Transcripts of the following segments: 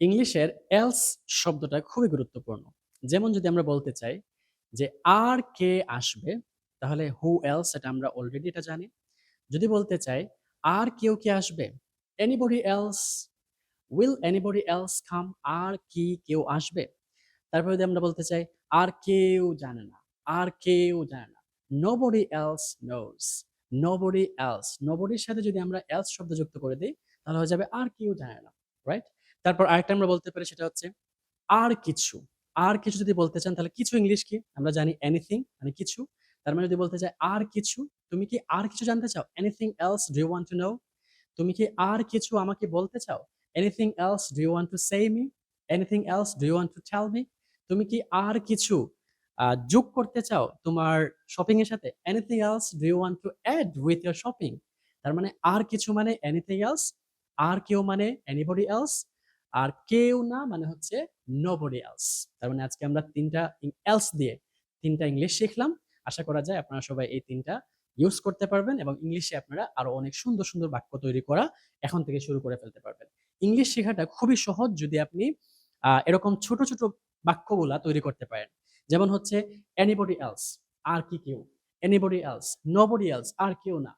ইংলিশের এলস শব্দটা খুবই গুরুত্বপূর্ণ। যেমন যদি আমরা বলতে চাই যে, আর কে আসবে? তাহলে who else এটা আমরা অলরেডি এটা জানি। যদি বলতে চাই, আর কেউ কি আসবে? anybody else? will anybody else come? আর কি কেউ আসবে? তারপর যদি আমরা বলতে চাই, আর কেউ জানে না, আর কেউ জানে না। nobody else knows, nobody else nobody র সাথে যদি আমরা এলস শব্দ যুক্ত করে দিই তাহলে হয়ে যাবে আর কেউ জানে না, রাইট? তারপর আরেকটা আমরা বলতে পারি সেটা হচ্ছে, আর কিছু, আর কিছু যদি বলতে চান তাহলে কিছু ইংলিশ কি? আমরা জানি anything মানে কিছু। তার মানে যদি বলতে চাই আর কিছু, তুমি কি আর কিছু জানতে চাও? else do you want to know? তুমি কি আর কিছু আমাকে বলতে চাও? else do you want to say me? anything else do you want to tell me? তুমি কি আর কিছু যোগ করতে চাও তোমার শপিং এর সাথে? anything else do you want to add with your shopping? তার মানে আর কিছু মানে anything else, আর কেউ মানে anybody else, আর কেউ না মানে হচ্ছে nobody else. তার মানে আজকে আমরা ৩ টা ইং else দিয়ে তিনটা ইংলিশ শিখলাম। আশা করা যায় আপনারা সবাই এই ৩ টা ইউজ করতে পারবেন এবং ইংলিশে আপনারা আরও অনেক সুন্দর, সুন্দর বাক্য তৈরি করা এখন থেকে শুরু করে ফেলতে পারবেন। ইংলিশ শেখাটা খুবই সহজ যদি আপনি এরকম ছোট, ছোট বাক্যগুলা তৈরি করতে পারেন। যেমন হচ্ছে এনিবডি এলস আর কি কেউ? এনিবডি এলস nobody এলস আর কেউ না।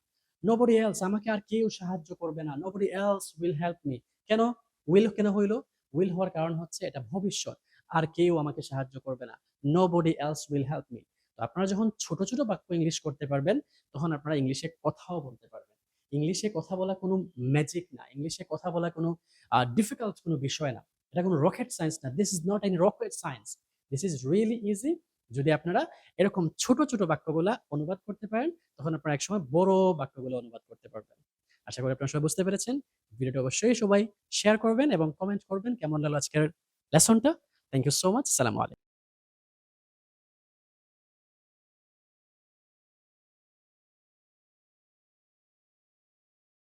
Nobody else আমাকে আর কেউ সাহায্য করবে না। nobody else will help me কেন? will কেন হইল? will হওয়ার কারণ হচ্ছে এটা ভবিষ্যৎ। আর কেউ আমাকে সাহায্য করবে না। nobody else will help me তো আপনারা যখন ছোট, ছোট বাক্য ইংলিশ করতে পারবেন, তখন আপনারা ইংলিশে কথাও বলতে পারবেন। ইংলিশে কথা বলা কোনো ম্যাজিক না। ইংলিশে কথা বলা কোনো ডিফিকাল্ট কোনো বিষয় না। এটা কোনো রকেট সায়েন্স না। This is not any rocket science. This is really easy. যদি আপনারা এরকম ছোট, ছোট বাক্যগুলা অনুবাদ করতে পারেন, তখন আপনারা একসময় বড় বাক্যগুলো অনুবাদ করতে পারবেন। আশা করি আপনারা সবাই বুঝতে পেরেছেন। ভিডিওটা অবশ্যই সবাই শেয়ার করবেন এবং কমেন্ট করবেন কেমন লাগল আজকের লেসনটা। Thank you so much. আসসালামু আলাইকুম।